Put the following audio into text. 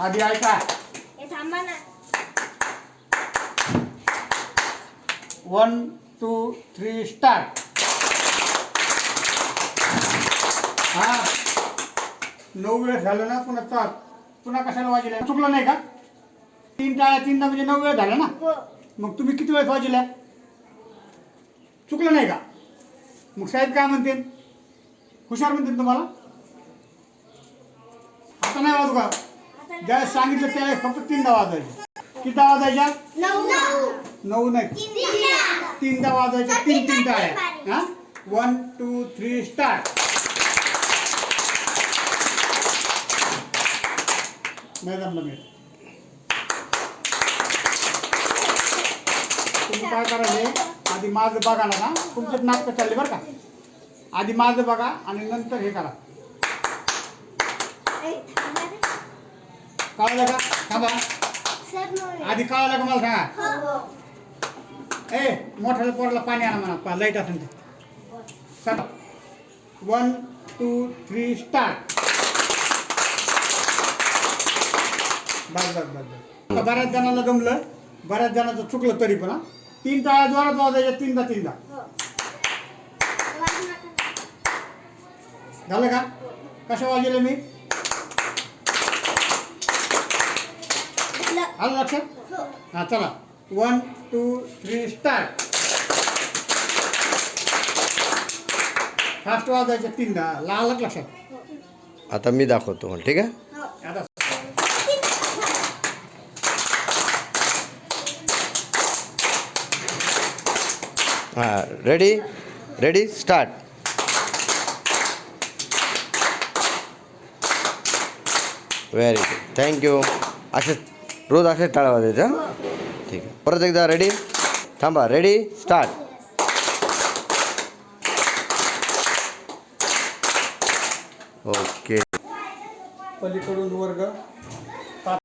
आधी ऐका. हे थांबा ना. वन टू थ्री स्टार्ट हा. नऊ वेळ झालं ना पुन्हा चाल पुन्हा कशाला वाजल्या चुकलं नाही का? तीन टाळ्या तीनदा म्हणजे नऊ वेळ झाला ना? हो. मग तुम्ही किती वेळेस वाजल्या चुकलं नाही का? मग साहेब काय म्हणते हुशार म्हणते तुम्हाला? आता नाही वाजू का? आता ज्या सांगितलं त्यावेळेस फक्त तीनदा वाजायचे. किती वाजायच्या नऊ. नाही. तीनदा वाजायच्या तीन तीन टाळ्या हा? वन टू थ्री स्टार्ट नाही जमलं मी तुम्ही काय करायचे आधी माझं बघा ना तुमचे नाटकं चालले बरं का? आधी माझं बघा आणि नंतर हे करा. कळलं का थांबा. आधी कळलं का मला सांगा हो. ए मोठ्याला पोराला पाणी आणा म्हणा पा लाइट असेल ते. वन टू थ्री स्टार्ट बस बस बस बऱ्याच जणांना जमलं बऱ्याच जणांचं चुकलं तरी पण हा. तीन टाळ्या जोरात वाजायच्या तीनदा तीनदा. झालं का? कशा वाजले मी? आलं लक्षात हाँ चला। One two three start fast वाजायच्या तीनदा. लालच लक्षात? आता मी दाखवतो मला ठीक आहे? आता हाँ ready ready start very good thank you असे रोज असे टाळा वाजायचं ठीक आहे. परत एकदा रेडी थांबा. रेडी स्टार्ट ओके पलीकडून वर्ग.